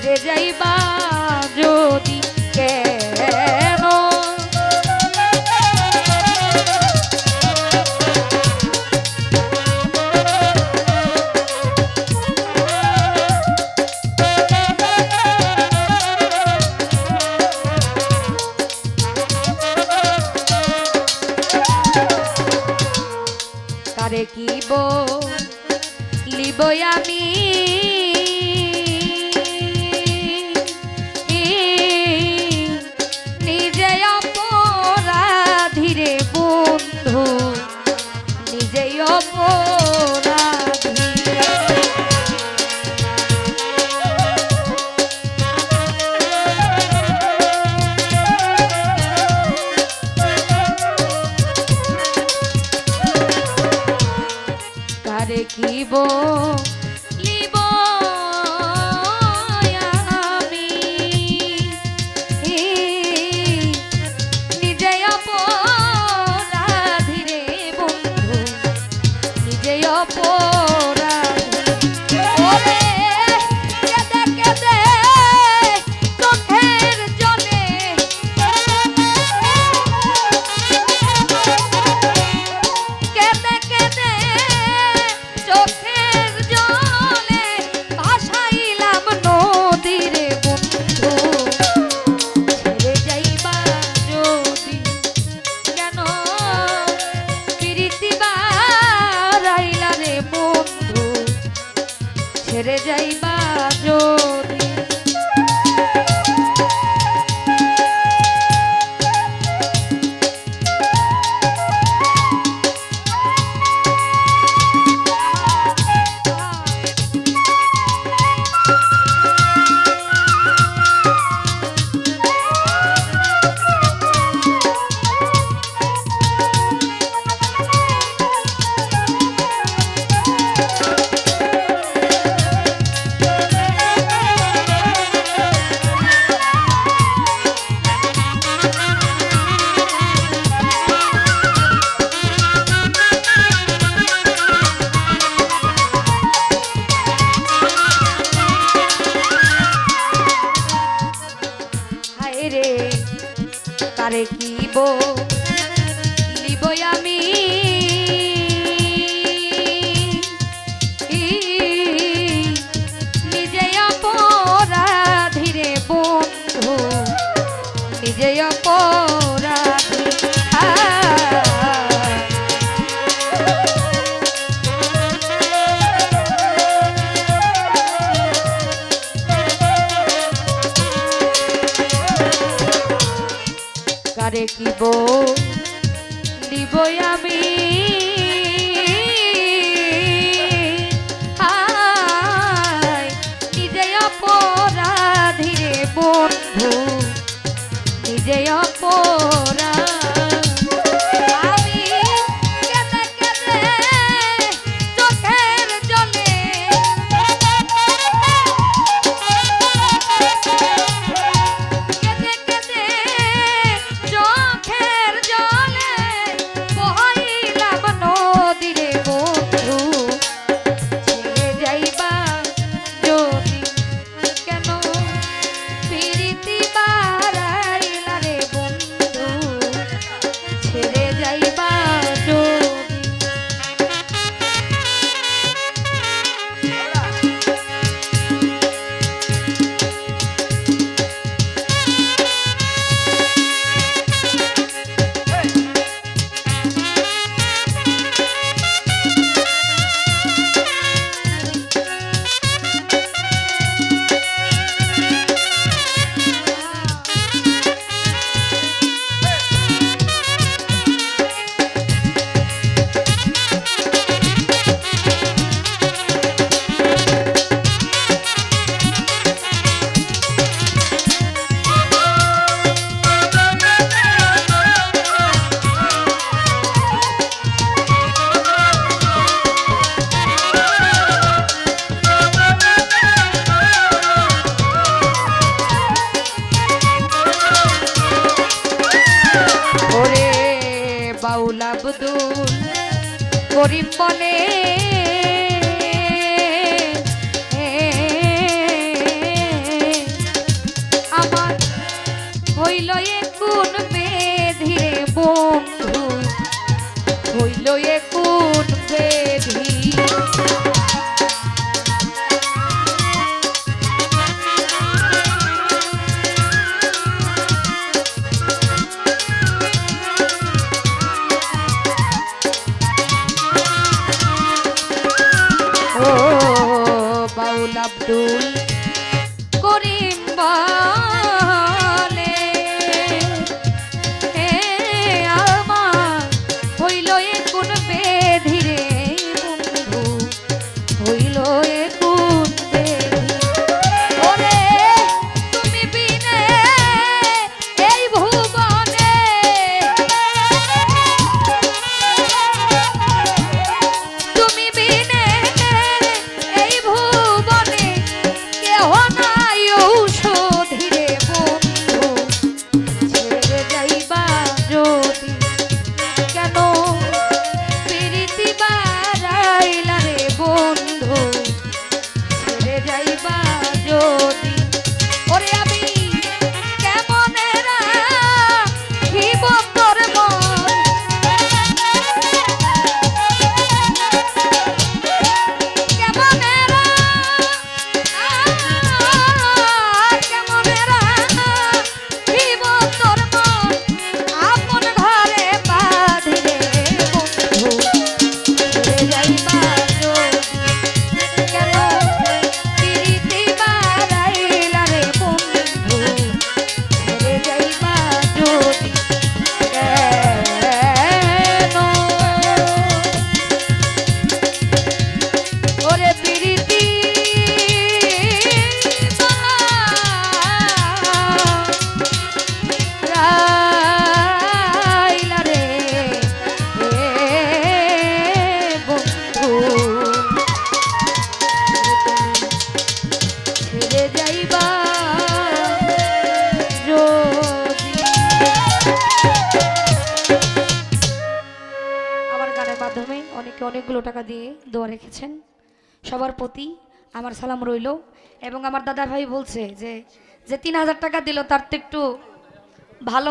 ছেড়ে যাইবা। জীবন আর কি বল দেখিব দিব আমি আব্দুল করিম বলে আমাকে অনেকগুলো টাকা দিয়ে দোয়া রেখেছেন। সবার প্রতি আমার সালাম রইল এবং আমার দাদা ভাই বলছে যে যে তিন হাজার টাকা দিল, তার তো একটু ভালো